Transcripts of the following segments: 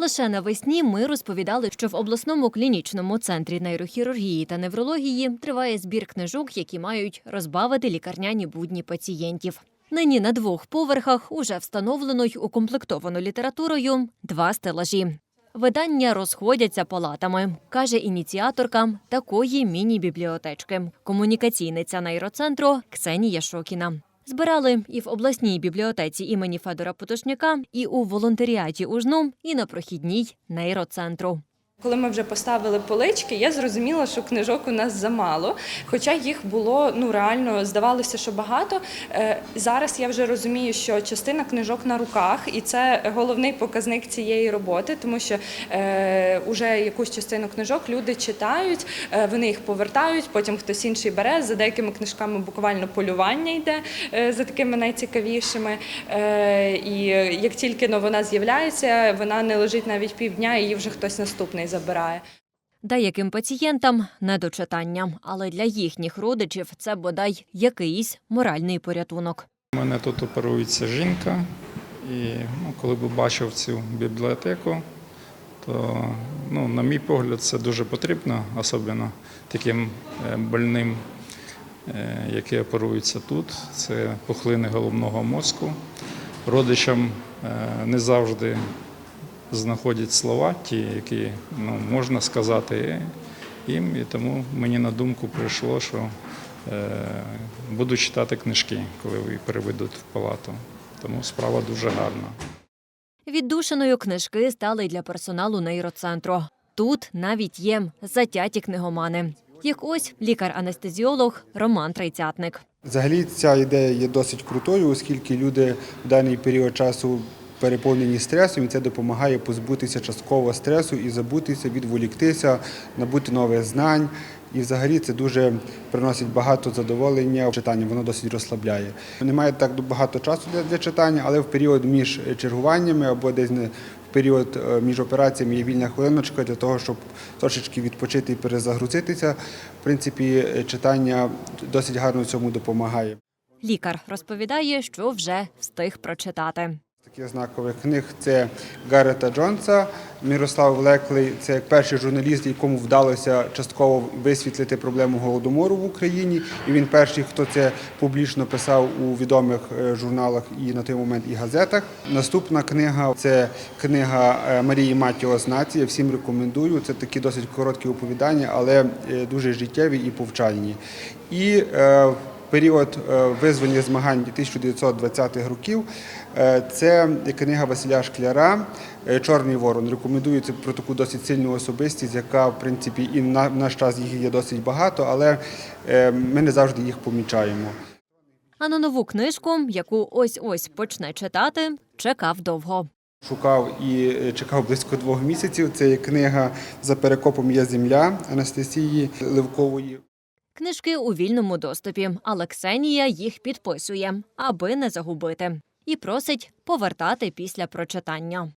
Лише навесні ми розповідали, що в обласному клінічному центрі нейрохірургії та неврології триває збір книжок, які мають розбавити лікарняні будні пацієнтів. Нині на двох поверхах уже встановлено й укомплектовано літературою два стелажі. Видання розходяться палатами, каже ініціаторка такої міні-бібліотечки, комунікаційниця нейроцентру Ксенія Шокіна. Збирали і в обласній бібліотеці імені Федора Потошняка, і у волонтеріаті УЖНУ, і на прохідній нейроцентру. Коли ми вже поставили полички, я зрозуміла, що книжок у нас замало. Хоча їх було ну реально здавалося, що багато. Е, Зараз я вже розумію, що частина книжок на руках, і це головний показник цієї роботи, тому що е, уже якусь частину книжок люди читають, е, вони їх повертають, потім хтось інший бере. За деякими книжками буквально полювання йде е, за такими найцікавішими. Е, і як тільки вона з'являється, вона не лежить навіть півдня, її вже хтось наступний забирає. Деяким пацієнтам не до читання, але для їхніх родичів це бодай якийсь моральний порятунок. У мене тут оперується жінка, і ну, коли б бачив цю бібліотеку, то, ну, на мій погляд, це дуже потрібно, особливо таким е, больним, е, які оперуються тут. Це пухлини головного мозку. Родичам е, не завжди знаходять слова, ті, які ну, можна сказати їм, і тому мені на думку прийшло, що е, буду читати книжки, коли ви переведуть в палату. Тому справа дуже гарна. Віддушиною книжки стали й для персоналу нейроцентру. Тут навіть є затяті книгомани. Як ось лікар-анестезіолог Роман Трейцятник. Взагалі ця ідея є досить крутою, оскільки люди в даний період часу переповнені стресом, і це допомагає позбутися частково стресу і забутися, відволіктися, набути нових знань. І взагалі це дуже приносить багато задоволення в читанні, воно досить розслабляє. Немає так багато часу для, для читання, але в період між чергуваннями або десь не в період е, між операціями є вільна хвилиночка для того, щоб трошечки відпочити і перезагрузитися. В принципі, е, читання досить гарно цьому допомагає. Лікар розповідає, що вже встиг прочитати. Таких знакових книг це Гаррета Джонса, Мірослав Влеклий. Це як перший журналіст, якому вдалося частково висвітлити проблему голодомору в Україні. І він перший, хто це публічно писав у відомих е, журналах і на той момент і газетах. Наступна книга це книга е, Марії Матіос Нація. Всім рекомендую. Це такі досить короткі оповідання, але е, дуже життєві і повчальні. І період е, визвольних змагань 1920-х років. Е, Це книга Василя Шкляра е, Чорний ворон. Рекомендую це про таку досить сильну особистість, яка в принципі і на наш час їх є досить багато, але ми не завжди їх помічаємо. А на нову книжку, яку ось ось почне читати, чекав довго. Шукав і чекав близько двох місяців. Це є книга за перекопом є земля Анастасії Левкової. Книжки у вільному доступі, але Ксенія їх підписує, аби не загубити, і просить повертати після прочитання.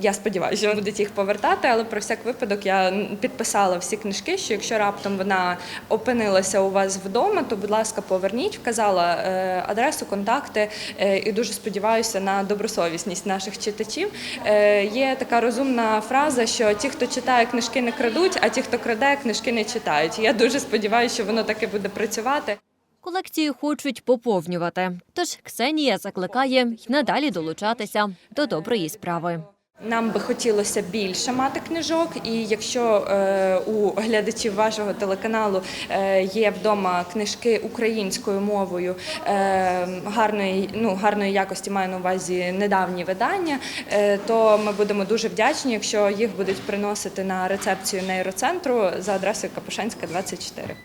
Я сподіваюся, що будуть їх повертати, але про всяк випадок я підписала всі книжки, що якщо раптом вона опинилася у вас вдома, то будь ласка, поверніть, вказала е, адресу, контакти е, і дуже сподіваюся на добросовісність наших читачів. Е, Є така розумна фраза, що ті, хто читає книжки, не крадуть, а ті, хто краде, книжки не читають. Я дуже сподіваюся, що воно так і буде працювати. Колекцію хочуть поповнювати. Тож Ксенія закликає й надалі долучатися до доброї справи. Нам би хотілося більше мати книжок, і якщо е, у глядачів вашого телеканалу е, є вдома книжки українською мовою е, гарної, ну, гарної якості, маю на увазі недавні видання, то ми будемо дуже вдячні, якщо їх будуть приносити на рецепцію нейроцентру за адресою Капушанська, 24.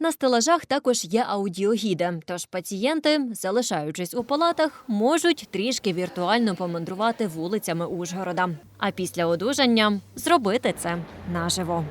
На стелажах також є аудіогіди, тож пацієнти, залишаючись у палатах, можуть трішки віртуально помандрувати вулицями Ужгорода. А після одужання зробити це наживо.